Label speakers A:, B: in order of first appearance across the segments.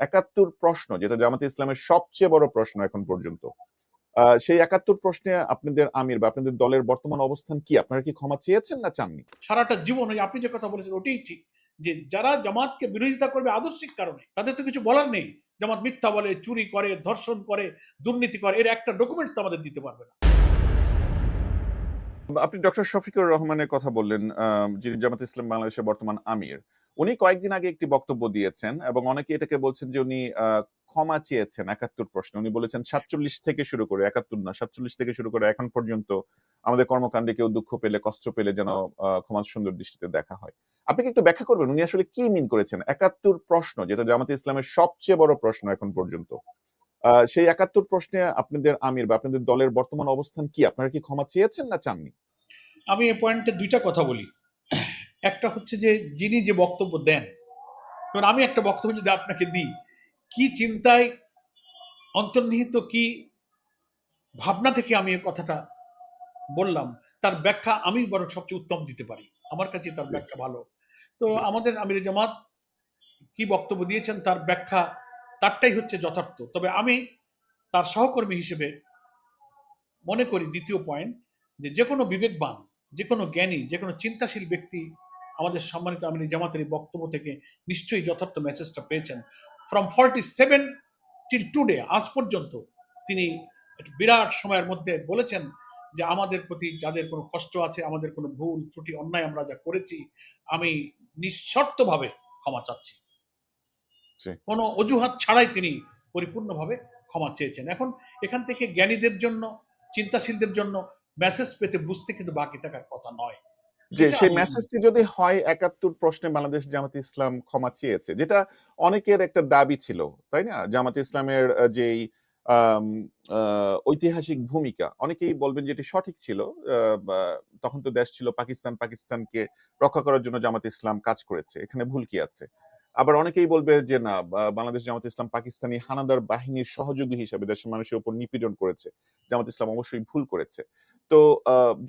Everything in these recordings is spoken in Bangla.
A: একাত্তর প্রশ্ন যেটা জামাতে ইসলামের সবচেয়ে বড় প্রশ্ন এখন পর্যন্ত। সেই একাত্তর প্রশ্নে আপনাদের আমির বা আপনাদের দলের বর্তমান অবস্থান কি? আপনারা কি ক্ষমা চেয়েছেন না চাননি?
B: সারাটা জীবন ওই আপনি যে কথা বলেছেন ওটাই ঠিক যে যারা জামাতকে বিরোধিতা করবে আদর্শিক কারণে তাদের তো কিছু বলার নেই। জামাত মিথ্যা বলে চুরি করে ধর্ষণ করে দুর্নীতি করে এর একটা ডকুমেন্টস তো আমাদের দিতে পারবে না।
A: আপনি ডক্টর শফিকুর রহমানের কথা বললেন আহ, যিনি জামাত ইসলাম বাংলাদেশের বর্তমান আমির। উনি কয়েকদিন আগে একটি বক্তব্য দিয়েছেন এবং অনেকে এটাকে বলছেন যে উনি ক্ষমা চেয়েছেন একাত্তর প্রশ্নে। উনি বলেছেন, সাতচল্লিশ থেকে শুরু করে, একাত্তর না, সাতচল্লিশ থেকে শুরু করে এখন পর্যন্ত আমাদের কর্মকাণ্ডে কেউ দুঃখ পেলে, কষ্ট পেলে যেন ক্ষমা সুন্দর দৃষ্টিতে দেখা হয়। আপনি কি একটু ব্যাখ্যা করবেন? উনি আসলে কি মিন করেছেন? একাত্তর প্রশ্ন, যেটা জামাতে ইসলামের সবচেয়ে বড় প্রশ্ন এখন পর্যন্ত। সেই একাত্তর প্রশ্নে আপনাদের আমির বা আপনাদের দলের বর্তমান অবস্থান কি? আপনারা কি ক্ষমা চেয়েছেন না চাননি?
B: আমি এই পয়েন্টে দুইটা কথা বলি। একটা হচ্ছে যে যিনি যে বক্তব্য দেন কারণ আমি একটা বক্তব্য যদি আপনাকে দিই কি চিন্তায় অন্তর্নিহিত কি ভাবনা থেকে আমি এই কথাটা বললাম তার ব্যাখ্যা আমি বরং সবচেয়ে উত্তম দিতে পারি। আমার কাছে তার ব্যাখ্যা ভালো। তো আমাদের আমির জামাত কি বক্তব্য দিয়েছেন তার ব্যাখ্যা তারটাই হচ্ছে যথার্থ। তবে আমি তার সহকর্মী হিসেবে মনে করি দ্বিতীয় পয়েন্ট যে যে কোনো বিবেকবান যে কোনো জ্ঞানী যে কোনো চিন্তাশীল ব্যক্তি আমাদের সম্মানিত আমির জামাতের এই বক্তব্য থেকে নিশ্চয়ই যথার্থ মেসেজটা পেয়েছেন। From forty seven till today আজ পর্যন্ত তিনি বিরাট সময়ের মধ্যে বলেছেন যে আমাদের প্রতি যাদের কোনো কষ্ট আছে আমাদের কোনো ভুল ত্রুটি অন্যায় আমরা যা করেছি আমি নিঃশর্তভাবে ক্ষমা চাচ্ছি। কোনো অজুহাত ছাড়াই তিনি পরিপূর্ণভাবে ক্ষমা চেয়েছেন। এখন এখান থেকে জ্ঞানীদের জন্য চিন্তাশীলদের জন্য মেসেজ পেতে বুঝতে কিন্তু বাকি থাকার কথা নয়।
A: যে সেই মেসেজটি যদি হয় একাত্তর প্রশ্নে বাংলাদেশ জামাত ইসলাম ক্ষমা চেয়েছে যেটা অনেকের একটা দাবি ছিল তাই না? জামাত ইসলামের যেই ঐতিহাসিক ভূমিকা অনেকেই বলবেন যে এটি সঠিক ছিল আহ, তখন তো দেশ ছিল পাকিস্তান পাকিস্তানকে রক্ষা করার জন্য জামাত ইসলাম কাজ করেছে এখানে ভুল কি আছে? আবার অনেকেই বলবে যে, না বাংলাদেশ জামাত ইসলাম পাকিস্তানি হানাদার বাহিনীর সহযোগী হিসেবে দেশের মানুষের উপর নিপীড়ন করেছে। জামাত ইসলাম অবশ্যই ভুল করেছে। তো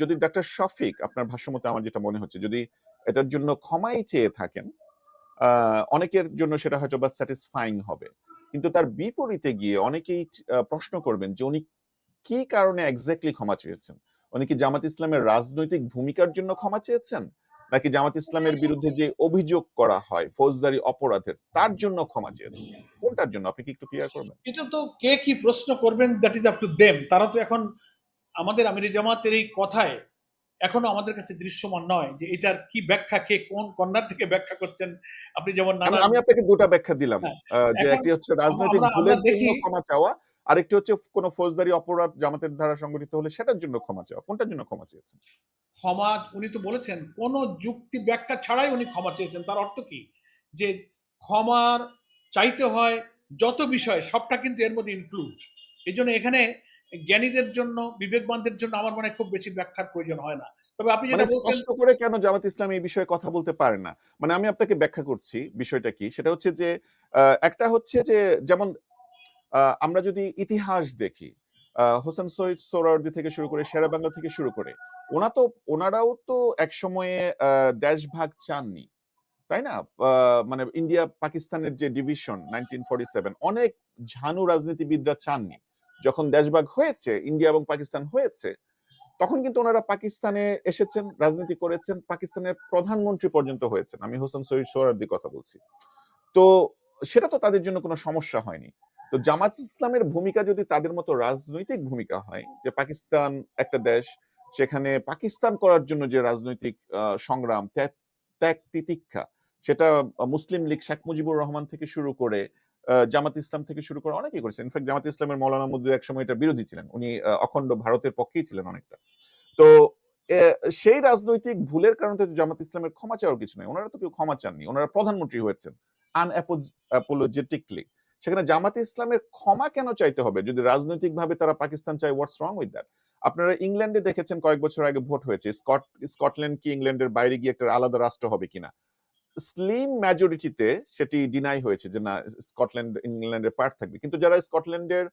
A: যদি ডাক্তার শফিক আপনার ভাষ্যমতে আমার যেটা মনে হচ্ছে, যদি এটার জন্য ক্ষমাই চেয়ে থাকেন অনেকের জন্য সেটা হয়তো বা স্যাটিসফাইং হবে। কিন্তু তার বিপরীতে গিয়ে অনেকেই প্রশ্ন করবেন যে, উনি কি কারণে এক্স্যাক্টলি ক্ষমা চেয়েছেন? উনি কি জামাত ইসলামের রাজনৈতিক ভূমিকার জন্য ক্ষমা চেয়েছেন? নাকি জামাত ইসলামের বিরুদ্ধে যে অভিযোগ করা হয় ফৌজদারি অপরাধের তার জন্য ক্ষমা চেয়েছেন কোনটার জন্য? আপনি কি একটু ক্লিয়ার করবেন?
B: এটা তো কে কি প্রশ্ন করবেন that is up to them তারা তো এখন আমাদের আমির জামাতের এই কথায় এখনও আমাদের কাছে দৃশ্যমান নয় যে এটার কি ব্যাখ্যা কে কোন কর্নার থেকে ব্যাখ্যা করছেন। আপনি যেমন
A: আমি আপনাকে দুটা ব্যাখ্যা দিলাম।
B: হ্যাঁ,
A: যে একটি হচ্ছে রাজনৈতিক ভুলের জন্য ক্ষমা চাওয়া আরেকটি হচ্ছে কোনো ফৌজদারি অপরাধ জামাতের দ্বারা সংগঠিত হলে সেটার জন্য ক্ষমা চাওয়া। কোনটার জন্য ক্ষমা চেয়েছেন?
B: ক্ষমা উনি তো বলেছেন কোন যুক্তি ব্যাখ্যা ছাড়াই উনি ক্ষমা চেয়েছেন। তার অর্থ কি? যে ক্ষমার চাইতে হয় যত বিষয় সবটা কিন্তু এর মধ্যে ইনক্লুড এই জন্য এখানে জ্ঞানীদের জন্য বিবেকবানদের জন্য আমার মনে হয় খুব বেশি ব্যাখ্যার প্রয়োজন হয় না। তবে আপনি
A: মানে
B: যেটা
A: স্পষ্ট করে কেন জামাত ইসলাম এই বিষয়ে কথা বলতে পারে না? মানে আমি আপনাকে ব্যাখ্যা করছি বিষয়টা কি? সেটা হচ্ছে যে আহ, একটা হচ্ছে যে যেমন আমরা যদি ইতিহাস দেখি হোসেন সৈয়দ সোহরাওয়ার্দী থেকে শুরু করে শেরা বাংলা থেকে শুরু করে, ওনা তো, ওনারাও তো এক সময়ে দেশভাগ চাননি, তাই না? মানে ইন্ডিয়া পাকিস্তানের যে ডিভিশন নাইনটিন অনেক ঝানু রাজনীতিবিদরা চাননি। যখন দেশভাগ হয়েছে, ইন্ডিয়া এবং পাকিস্তান হয়েছে, তখন কিন্তু ওনারা পাকিস্তানে এসেছেন, রাজনীতি করেছেন, পাকিস্তানের প্রধানমন্ত্রী পর্যন্ত হয়েছেন। আমি হোসেন সৈয়দ সোহরার্দির কথা বলছি। তো সেটা তো তাদের জন্য কোনো সমস্যা হয়নি। তো জামাত ইসলামের ভূমিকা যদি তাদের মতো রাজনৈতিক ভূমিকা হয়, যে পাকিস্তান একটা দেশ, সেখানে পাকিস্তান করার জন্য যে রাজনৈতিক সংগ্রাম, ত্যাগ তিতিক্ষা, সেটা মুসলিম লীগ শেখ মুজিবুর রহমান থেকে শুরু করে জামাত ইসলাম থেকে শুরু করে অনেকেই করেছেন ইনফ্যাক্ট জামাত ইসলামের মৌলানা মদুদ একসময় এটা বিরোধী ছিলেন। উনি অখণ্ড ভারতের পক্ষেই ছিলেন অনেকটা। তো সেই রাজনৈতিক ভুলের কারণে জামাত ইসলামের ক্ষমা চাওয়ার কিছু নেই। ওনারা তো কেউ ক্ষমা চাননি। ওনারা প্রধানমন্ত্রী হয়েছেন। আনঅ্যাপোলজেটিকলি সেখানে জামাত ইসলামের ক্ষমা কেন চাইতে হবে? যদি রাজনৈতিকভাবে তারা পাকিস্তান চায় হোয়াটস রং উইথ দ্যাট আপনারা ইংল্যান্ডে দেখেছেন কয়েক বছর আগে ভোট হয়েছে। স্কট, স্কটল্যান্ড কি ইংল্যান্ডের বাইরে গিয়ে একটা আলাদা রাষ্ট্র হবে কিনা? স্লিম মেজরিটিতে সেটি ডিনাই হয়েছে যে না, স্কটল্যান্ড, ইংল্যান্ডের পার্ট থাকবে। কিন্তু যারা স্কটল্যান্ডের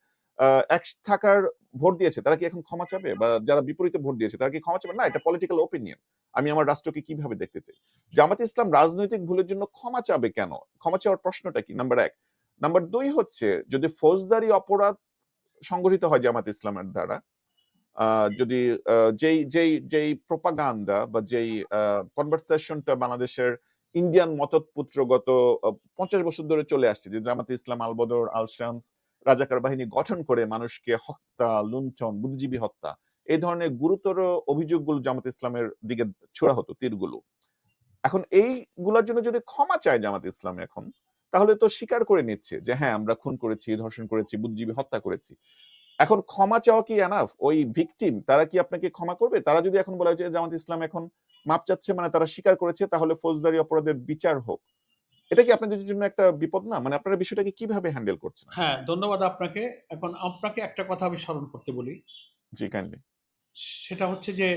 A: এক থাকার ভোট দিয়েছে, তারা কি এখন ক্ষমা চাবে? বা যারা বিপরীতে ভোট দিয়েছে, তারা কি ক্ষমা চাবে? না, এটা পলিটিক্যাল ওপিনিয়ন আমি আমার রাষ্ট্রকে কীভাবে দেখতে চাই? জামাত ইসলাম রাজনৈতিক ভুলের জন্য ক্ষমা চাবে কেন? ক্ষমা চাওয়ার প্রশ্নটা কি? নাম্বার এক নাম্বার দুই হচ্ছে যদি ফৌজদারি অপরাধ সংগঠিত হয় জামাত ইসলামের দ্বারা যদি যেই যেই যেই প্রোপাগান্ডা বা যেই কনভারসেশনটা বাংলাদেশের ইন্ডিয়ান মতপুত্র গত পঞ্চাশ বছর ধরে চলে আসছে যে জামাত ইসলাম আলবদর আল শামস রাজাকার বাহিনী গঠন করে মানুষকে হত্যা লুণ্ঠন বুদ্ধিজীবী হত্যা এই ধরনের গুরুতর অভিযোগগুলো জামাত ইসলামের দিকে ছোড়া হতো তীরগুলো। এখন এইগুলোর জন্য যদি ক্ষমা চায় জামাত ইসলাম এখন তাহলে তো স্বীকার করে নিচ্ছে যে হ্যাঁ আমরা খুন করেছি ধর্ষণ করেছি বুদ্ধিজীবী হত্যা করেছি। এখন ক্ষমা চাওয়া কি এনাফ ওই ভিকটিম তারা কি আপনাকে ক্ষমা করবে? তারা যদি এখন বলা যে জামাত ইসলাম এখন মাপ চাচ্ছে মানে তারা স্বীকার করেছে তাহলে ফৌজদারি অপরাধের বিচার হোক। এটা কি আপনাদের জন্য একটা বিপদ না? মানে আপনারা বিষয়টাকে কীভাবে হ্যান্ডেল করছেন?
B: হ্যাঁ ধন্যবাদ আপনাকে। এখন আপনাকে একটা কথা আমি স্মরণ করতে বলি।
A: জি কাইন্ডলি
B: সেটা হচ্ছে যে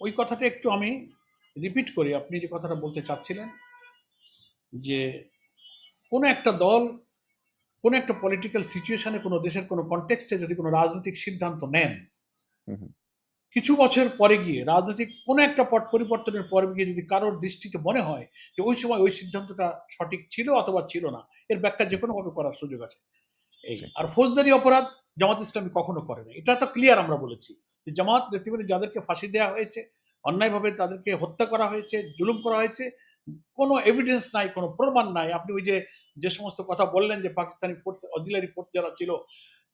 B: ওই কথাটা একটু আমি রিপিট করি। আপনি যে কথাটা বলতে চাচ্ছিলেন যে কোনো একটা দল কোনো একটা পলিটিক্যাল সিচুয়েশনে কোনো দেশের কোনো কনটেক্সটে যদি কোনো রাজনৈতিক সিদ্ধান্ত নেন। কিছু বছর পরে গিয়ে রাজনৈতিক কোনো একটা পট পরিবর্তনের পরে গিয়ে যদি কারোর দৃষ্টিতে মনে হয় যে ওই সময় ওই সিদ্ধান্তটা সঠিক ছিল অথবা ছিল না এর ব্যাখ্যা যে কোনোভাবে করার সুযোগ আছে এই। আর ফৌজদারি অপরাধ জামাত ইসলামী কখনো করে না এটা তো ক্লিয়ার আমরা বলেছি যে জামাত নেতৃবৃন্দ যাদেরকে ফাঁসি দেওয়া হয়েছে অন্যায়ভাবে তাদেরকে হত্যা করা হয়েছে জুলুম করা হয়েছে কোনো এভিডেন্স নাই কোনো প্রমাণ নাই আপনি ওই যে যে সমস্ত কথা বললেন যে পাকিস্তানি ফোর্স অজিলারি ফোর্স যারা ছিল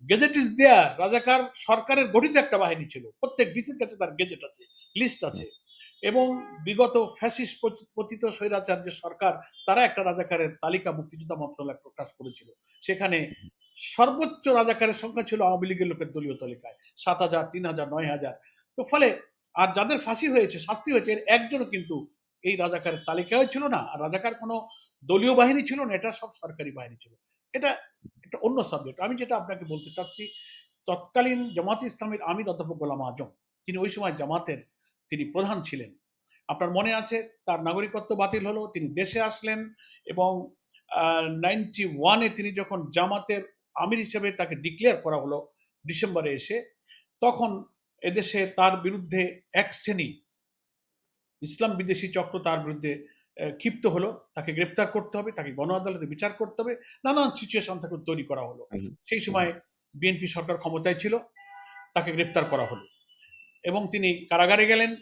B: গেজেট ইজ দেয়ার রাজাকার সরকারের গঠিত একটা বাহিনী ছিল। প্রত্যেক ডিসির কাছে তার গেজেট আছে লিস্ট আছে। এবং বিগত ফ্যাসিস পতি- পতিত স্বৈরাচার যে সরকার, তারা একটা রাজাকারের তালিকা মুক্তিযোদ্ধা মন্ত্রণালয় প্রকাশ করেছিল। সেখানে সর্বোচ্চ রাজাকারের সংখ্যা ছিল আওয়ামী লীগের লোকের দলীয় তালিকায়, সাত হাজার, তিন হাজার, নয় হাজার। তো ফলে আর যাদের ফাঁসি হয়েছে, শাস্তি হয়েছে, এর একজনও কিন্তু এই রাজাকারের তালিকায় ছিল না। আর রাজাকার কোনো দলীয় বাহিনী ছিল না, এটা সব সরকারি বাহিনী ছিল। এটা একটা অন্য সাবজেক্ট আমি যেটা আপনাকে বলতে চাচ্ছি, তৎকালীন জামাত ইসলামের আমির অধ্যাপক গোলাম আজম, তিনি ওই সময় জামাতের তিনি প্রধান ছিলেন। আপনার মনে আছে, তার নাগরিকত্ব বাতিল হলো, তিনি দেশে আসলেন এবং নাইনটি ওয়ানে তিনি যখন জামাতের আমির হিসেবে তাকে ডিক্লেয়ার করা হলো, ডিসেম্বরে এসে, তখন এদেশে তার বিরুদ্ধে এক শ্রেণি ইসলাম বিদেশি চক্র তার বিরুদ্ধে ক্ষিপ্ত হলো তাকে গ্রেপ্তার করতে হবে তাকে গণ আদালতে বিচার করতে হবে নানান সিচুয়েশন তাকে তৈরি করা হলো। সেই সময় বিএনপি সরকার ক্ষমতায় ছিল তাকে গ্রেপ্তার করা হলো এবং তিনি কারাগারে গেলেন।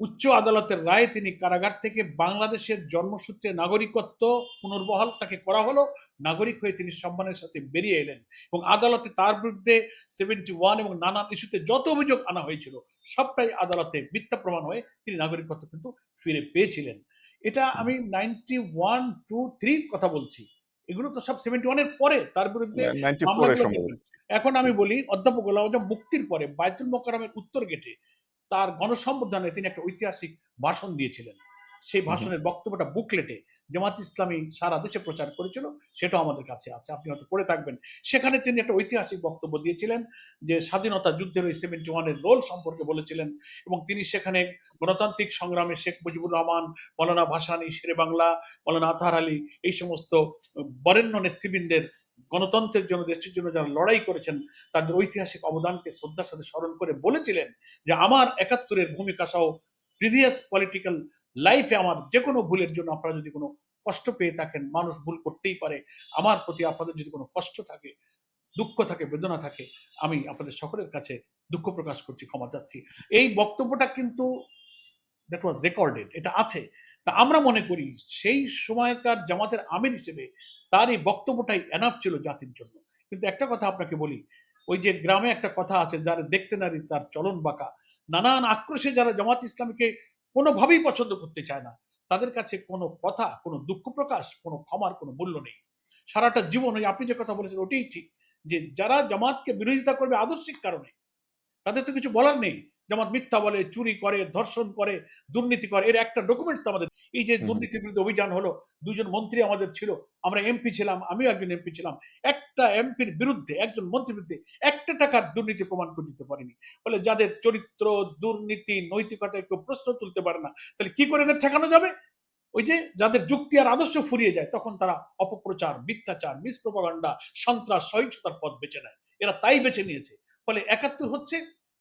B: উচ্চ আদালতের রায়ে তিনি কারাগার থেকে বাংলাদেশের জন্মসূত্রে নাগরিকত্ব পুনর্বহাল তাকে করা হলো। নাগরিক হয়ে তিনি সম্মানের সাথে বেরিয়ে এলেন এবং আদালতে তার বিরুদ্ধে সেভেন্টি ওয়ান এবং নানান ইস্যুতে যত অভিযোগ আনা হয়েছিল সবটাই আদালতে মিথ্যা প্রমাণ হয়ে তিনি নাগরিকত্ব কিন্তু ফিরে পেয়েছিলেন। এটা আমি নাইনটি ওয়ান টু থ্রির কথা বলছি। এগুলো তো সব সেভেন্টি ওয়ানের পরে তার বিরুদ্ধে হলো? এখন আমি বলি অধ্যাপক গোলাম আজম মুক্তির পরে বাইতুল মোকারমের উত্তর গেটে তার গণসম্বোধনে তিনি একটা ঐতিহাসিক ভাষণ দিয়েছিলেন। সেই ভাষণের বক্তব্যটা বুকলেটে জামাত ইসলামী সারা দেশে প্রচার করেছিল সেটাও আমাদের কাছে আছে আপনি হয়তো পড়ে থাকবেন। সেখানে তিনি একটা ঐতিহাসিক বক্তব্য দিয়েছিলেন যে স্বাধীনতা যুদ্ধের ওই সেভেন্টি ওয়ানের রোল সম্পর্কে বলেছিলেন এবং তিনি সেখানে গণতান্ত্রিক সংগ্রামে শেখ মুজিবুর রহমান মৌলানা ভাসানী শেরে বাংলা মৌলানা আতহার আলী এই সমস্ত বরেণ্য নেতৃবৃন্দের গণতন্ত্রের জন্য দেশের জন্য যারা লড়াই করেছেন তাদের ঐতিহাসিক অবদানকে শ্রদ্ধার সাথে স্মরণ করে বলেছিলেন যে আমার একাত্তরের ভূমিকা সহ প্রিভিয়াস পলিটিক্যাল লাইফে আমার যে কোনো ভুলের জন্য আপনারা যদি কোনো কষ্ট পেয়ে থাকেন, মানুষ ভুল করতেই পারে, আমার প্রতি আপনাদের যদি কোনো কষ্ট থাকে, দুঃখ থাকে, বেদনা থাকে, আমি আপনাদের সকলের কাছে দুঃখ প্রকাশ করছি, ক্ষমা চাচ্ছি। এই বক্তব্যটা কিন্তু দ্যাট ওয়াজ রেকর্ডেড এটা আছে। তা আমরা মনে করি সেই সময়কার জামাতের আমির হিসেবে তার এই বক্তব্যটাই এনাফ ছিল জাতির জন্য। কিন্তু একটা কথা আপনাকে বলি, ওই যে গ্রামে একটা কথা আছে, যারা দেখতে নারী তার চলন বাঁকা। নানান আক্রোশে যারা জামাত ইসলামীকে কোনোভাবেই পছন্দ করতে চায় না। তাদের কাছে কোনো কথা, কোনো দুঃখ প্রকাশ, কোনো ক্ষমার কোনো মূল্য নেই। সারাটা জীবন ওই আপনি যে কথা বলেছেন ওটাই ঠিক যে যারা জামাতকে বিরোধিতা করবে আদর্শিক কারণে, তাদের তো কিছু বলার নেই। জামাত মিথ্যা বলে চুরি করে ধর্ষণ করে দুর্নীতি করে এর একটা ডকুমেন্টস তো আমাদের। এই যে। দুর্নীতির বিরুদ্ধে অভিযান হলো দুজন মন্ত্রী আমাদের ছিল আমরা এমপি ছিলাম আমিও একজন এমপি ছিলাম একটা এমপির বিরুদ্ধে একজন মন্ত্রীর বিরুদ্ধে একটা টাকার দুর্নীতি প্রমাণ করে দিতে পারেনি। ফলে যাদের চরিত্র দুর্নীতি নৈতিকতায় কেউ প্রশ্ন তুলতে পারে না তাহলে কি করে এদের ঠেকানো যাবে? ওই যে যাদের যুক্তি আর আদর্শ ফুরিয়ে যায় তখন তারা অপপ্রচার মিথ্যাচার মিসপ্রপাগান্ডা সন্ত্রাস সহিংসতার পথ বেছে নেয়। এরা তাই বেছে নিয়েছে। ফলে একাত্তর হচ্ছে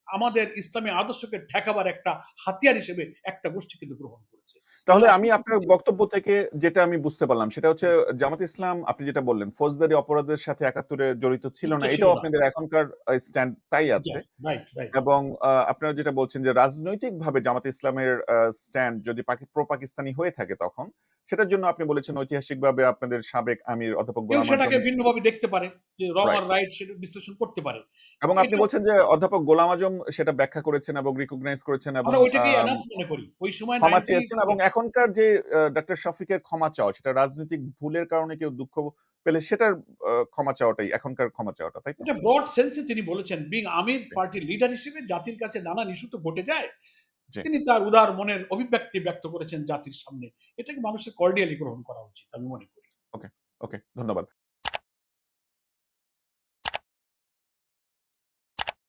B: আমাদের ইসলামী আদর্শকে ঠেকাবার একটা হাতিয়ার হিসেবে একটা গোষ্ঠী কিন্তু গ্রহণ করেছে।
A: তাহলে আমি আপনার বক্তব্য থেকে যেটা আমি বুঝতে পারলাম সেটা হচ্ছে জামাত ইসলাম আপনি যেটা বললেন ফৌজদারি অপরাধের সাথে একাত্তরে জড়িত ছিল না এটাও আপনাদের এখনকার স্ট্যান্ড তাই আছে। এবং আপনারা যেটা বলছেন যে রাজনৈতিকভাবে জামাত ইসলামের স্ট্যান্ড যদি প্রো পাকিস্তানি হয়ে থাকে তখন সেটার জন্য আপনি বলেছেন ঐতিহাসিকভাবে আপনাদের সাবেক আমির অধ্যাপক গোলাম
B: সেটাকে ভিন্নভাবে দেখতে পারে যে রং আর রাইট সেটা বিশ্লেষণ করতে পারে।
A: এবং আপনি বলছেন যে অধ্যাপক গোলাম আজম সেটা ব্যাখ্যা করেছেন এবং রিকগনাইজ করেছেন এবং
B: আমরা ওইটাকেই মনে করি। ওই সময়
A: ক্ষমা চেয়েছেন এবং এখনকার যে ডক্টর শফিকের ক্ষমা চাওয়া সেটা রাজনৈতিক ভুলের কারণে কেউ দুঃখ পেলে সেটার ক্ষমা চাওয়াটাই এখনকার ক্ষমা চাওয়াটা তাই
B: এটা ব্রড সেন্সে তিনি বলেছেন বিং আমির পার্টির লিডার হিসেবে জাতির কাছে নানান ইস্যু তো ঘটে যায়। তিনি তার উদার মনের অভিব্যক্তি ব্যক্ত করেছেন জাতির সামনে। এটাকে মানুষের কর্ডিয়ালি গ্রহণ করা উচিত আমি মনে করি।
A: ওকে ওকে ধন্যবাদ।